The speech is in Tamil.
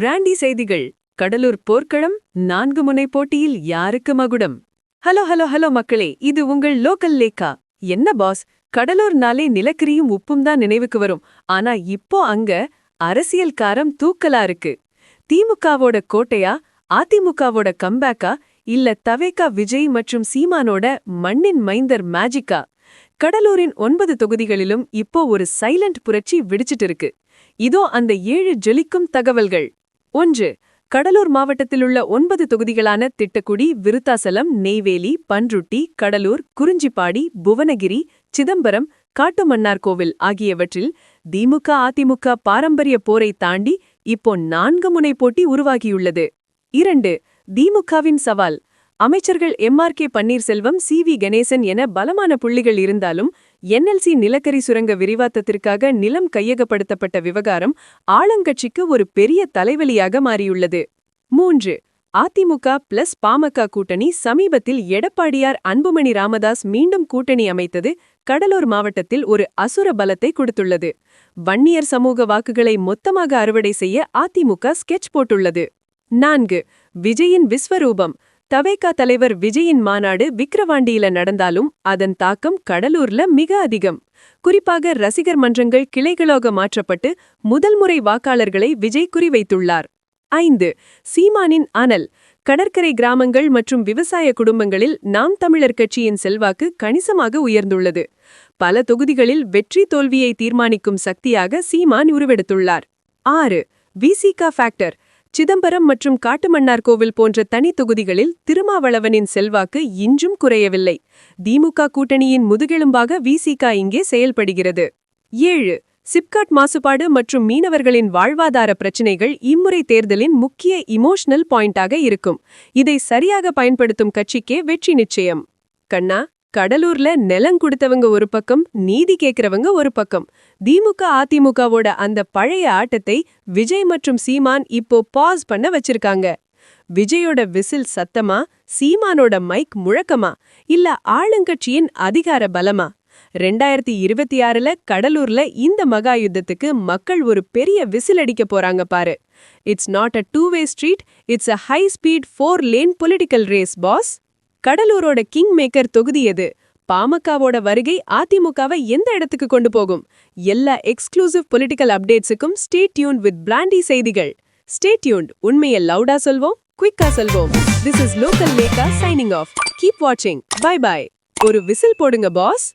பிராண்டி செய்திகள். கடலூர் போர்க்களம் நான்கு முனை போட்டியில் யாருக்கு மகுடம்? ஹலோ ஹலோ ஹலோ மக்களே இது உங்கள் லோக்கல் லேக்கா? என்ன பாஸ்? கடலூர்னாலே நிலக்கரியும் உப்பும் தான் நினைவுக்கு வரும். ஆனா இப்போ அங்க அரசியல் காரம் தூக்கலா இருக்கு. திமுகவோட கோட்டையா? அதிமுகவோட கம்பேக்கா? இல்ல தவேகா விஜய் மற்றும் சீமானோட மண்ணின் மைந்தர் மேஜிக்கா? கடலூரின் ஒன்பது தொகுதிகளிலும் இப்போ ஒரு சைலண்ட் புரட்சி விடிச்சிட்டு இருக்கு. இதோ அந்த ஏழு ஜொலிக்கும் தகவல்கள். ஒன்று கடலூர் மாவட்டத்திலுள்ள ஒன்பது தொகுதிகளான திட்டக்குடி விருத்தாசலம் நெய்வேலி பன்ருட்டி கடலூர் குறிஞ்சிப்பாடி புவனகிரி சிதம்பரம் காட்டுமன்னார்கோவில் ஆகியவற்றில் திமுக அதிமுக பாரம்பரிய போரை தாண்டி இப்போ நான்கு முனை போட்டி உருவாகியுள்ளது. இரண்டு திமுகவின் சவால். அமைச்சர்கள் M R K Panneerselvam C V Ganesan என பலமான புள்ளிகள் இருந்தாலும் என்எல்சி நிலக்கரி சுரங்க விரிவாக்கத்திற்காக நிலம் கையகப்படுத்தப்பட்ட விவகாரம் ஆளுங்கட்சிக்கு ஒரு பெரிய தலைவலியாக மாறியுள்ளது. மூன்று. அதிமுக பிளஸ் பாமக கூட்டணி சமீபத்தில் எடப்பாடியார் அன்புமணி ராமதாஸ் மீண்டும் கூட்டணி அமைத்தது கடலூர் மாவட்டத்தில் ஒரு அசுர பலத்தை கொடுத்துள்ளது. வன்னியர் சமூக வாக்குகளை மொத்தமாக அறுவடை செய்ய அதிமுக ஸ்கெட்ச் போட்டுள்ளது. நான்கு. விஜயின் விஸ்வரூபம் தவேகா தலைவர் விஜயின் மாநாடு விக்கிரவாண்டியில நடந்தாலும் அதன் தாக்கம் கடலூர்ல மிக அதிகம். குறிப்பாக ரசிகர் மன்றங்கள் கிளைகளாக மாற்றப்பட்டு முதல் முறை வாக்காளர்களை விஜய் குறிவைத்துள்ளார். ஐந்து சீமானின் அனல். கடற்கரை கிராமங்கள் மற்றும் விவசாய குடும்பங்களில் நாம் தமிழர் கட்சியின் செல்வாக்கு கணிசமாக உயர்ந்துள்ளது. பல தொகுதிகளில் வெற்றி தோல்வியை தீர்மானிக்கும் சக்தியாக சீமான் உருவெடுத்துள்ளார். ஆறு விசிகா ஃபேக்டர். சிதம்பரம் மற்றும் காட்டுமன்னார்கோவில் போன்ற தனி தொகுதிகளில் திருமாவளவனின் செல்வாக்கு இன்றும் குறையவில்லை. திமுக கூட்டணியின் முதுகெலும்பாக விசிக இங்கே செயல்படுகிறது. ஏழு. சிப்காட் மாசுபாடு மற்றும் மீனவர்களின் வாழ்வாதார பிரச்சினைகள் இம்முறை தேர்தலின் முக்கிய இமோஷனல் பாயிண்டாக இருக்கும். இதை சரியாக பயன்படுத்தும் கட்சிக்கே வெற்றி நிச்சயம். கண்ணா? கடலூர்ல நிலம் கொடுத்தவங்க ஒரு பக்கம் நீதி கேக்குறவங்க ஒரு பக்கம். திமுக அதிமுகவோட அந்த பழைய ஆட்டத்தை விஜய் மற்றும் சீமான் இப்போ பாஸ் பண்ண வச்சிருக்காங்க. விஜயோட விசில் சத்தமா சீமானோட மைக் முழக்கமா இல்ல ஆளுங்கட்சியின் அதிகார பலமா? ரெண்டாயிரத்தி இருபத்தி ஆறுல கடலூர்ல இந்த மகா யுத்தத்துக்கு மக்கள் ஒரு பெரிய விசில் அடிக்க போறாங்க பாரு. It's not a two way street it's a high speed four lane political race boss கடலூரோட king maker தொகுதி எது? பாமகவோட வருகை அதிமுகவை எந்த இடத்துக்கு கொண்டு போகும்? எல்லா எக்ஸ்க்ளூசிவ் பொலிட்டிக்கல் அப்டேட்ஸுக்கும் ஸ்டே டியூன் வித் பிளாண்டி செய்திகள். ஸ்டே டியூன்ட் உண்மையை லவுடா சொல்வோம் குயிக்கா சொல்வோம். This is local Lekha signing off keep வாட்சிங் பை பை ஒரு விசில் போடுங்க பாஸ்